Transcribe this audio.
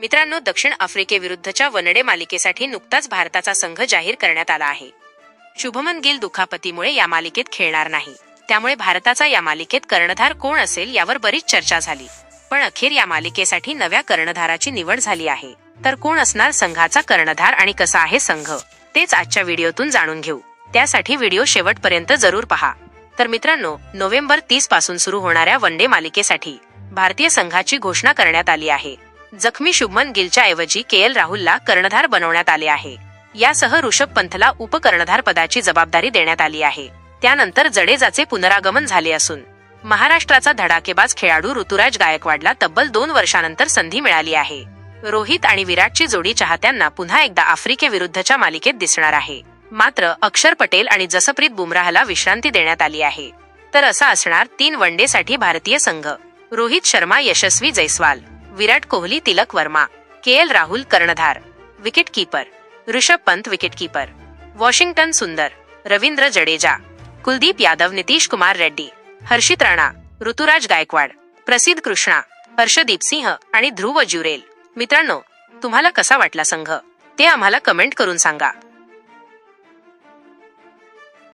मित्रांनो दक्षिण आफ्रिकेविरुद्धच्या वनडे मालिकेसाठी नुकताच भारताचा संघ जाहीर करण्यात आला आहे. शुभमन गिल दुखापतीमुळे या मालिकेत खेळणार नाही. त्यामुळे भारताचा या मालिकेत कर्णधार कोण असेल यावर बरीच चर्चा झाली. पण अखेर या मालिकेसाठी नव्या कर्णधाराची निवड झाली आहे. तर कोण असणार संघाचा कर्णधार आणि कसा आहे संघ? तेच आजच्या व्हिडिओतून जाणून घेऊ. त्यासाठी व्हिडिओ शेवटपर्यंत जरूर पहा. तर मित्रांनो नोव्हेंबर तीसपासून सुरू होणाऱ्या वनडे मालिकेसाठी भारतीय संघाची घोषणा करण्यात आली आहे. जखमी शुभमन गिलच्या ऐवजी के एल राहुलला कर्णधार बनवण्यात आले आहे. यासह ऋषभ पंथला उपकर्णधार पदाची जबाबदारी देण्यात आली आहे. त्यानंतर जडेजाचे पुनरागमन झाले असून महाराष्ट्राचा धडाकेबाज खेळाडू ऋतुराज गायकवाडला तब्बल दोन वर्षानंतर संधी मिळाली आहे. रोहित आणि विराटची जोडी चाहत्यांना पुन्हा एकदा आफ्रिकेविरुद्धच्या मालिकेत दिसणार आहे. मात्र अक्षर पटेल आणि जसप्रीत बुमराहला विश्रांती देण्यात आली आहे. तर असा असणार तीन वनडेसाठी भारतीय संघ. रोहित शर्मा यशस्वी जैस्वाल. विराट कोहली तिलक वर्मा के एल राहुल कर्णधार wicket keeper Rishabh Pant wicket keeper Washington Sundar Ravindra Jadeja Kuldeep Yadav Nitish Kumar Reddy हर्षित राणा ऋतुराज गायकवाड प्रसिद्ध कृष्णा हर्षदीप सिंह आणि ध्रुव ज्युरेल. मित्रांनो तुम्हाला कसा वाटला संघ? ते आम्हाला कमेंट करून सांगा.